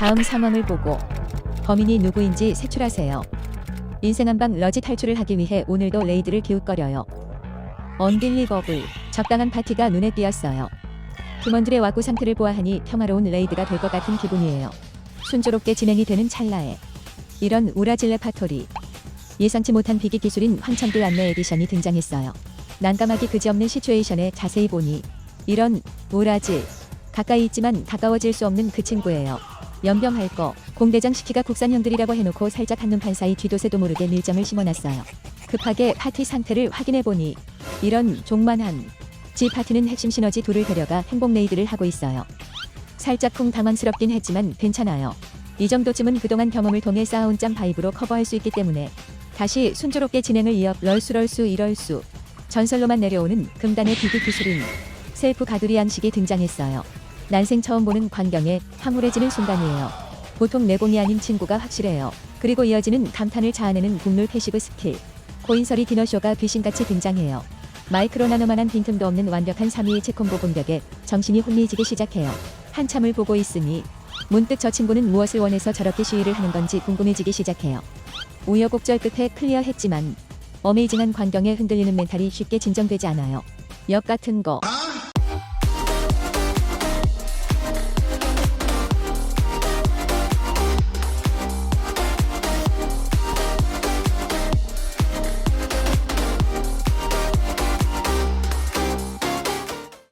다음 상황을 보고 범인이 누구인지 색출하세요. 인생 한방 러지 탈출을 하기 위해 오늘도 레이드를 기웃거려요. 언빌리버블 적당한 파티가 눈에 띄었어요. 팀원들의 와구 상태를 보아하니 평화로운 레이드가 될 것 같은 기분이에요. 순조롭게 진행이 되는 찰나에 이런 우라질레 파토리 예상치 못한 비기 기술인 황천길 안내 에디션이 등장했어요. 난감하기 그지없는 시츄에이션에 자세히 보니 이런 우라질 가까이 있지만 가까워질 수 없는 그 친구예요. 연병할 거 공대장 시키가 국산형들이라고 해놓고 살짝 한눈판 사이 뒤도새도 모르게 밀점을 심어놨어요. 급하게 파티 상태를 확인해 보니 이런 종만한 지 파티는 핵심 시너지 둘을 데려가 행복 레이드를 하고 있어요. 살짝 쿵 당황스럽긴 했지만 괜찮아요. 이 정도쯤은 그동안 경험을 통해 쌓아온 짬 바이브로 커버할 수 있기 때문에 다시 순조롭게 진행을 이어 럴수 럴수 이럴수 전설로만 내려오는 금단의 비기 기술인 셀프 가두리 양식이 등장했어요. 난생 처음 보는 광경에 황홀해지는 순간이에요. 보통 내공이 아닌 친구가 확실해요. 그리고 이어지는 감탄을 자아내는 국룰 패시브 스킬. 코인설이 디너쇼가 귀신같이 등장해요. 마이크로 나노만한 빈틈도 없는 완벽한 3위의 체콤보 공격에 정신이 혼미해지기 시작해요. 한참을 보고 있으니 문득 저 친구는 무엇을 원해서 저렇게 시위를 하는 건지 궁금해지기 시작해요. 우여곡절 끝에 클리어했지만 어메이징한 광경에 흔들리는 멘탈이 쉽게 진정되지 않아요. 역 같은 거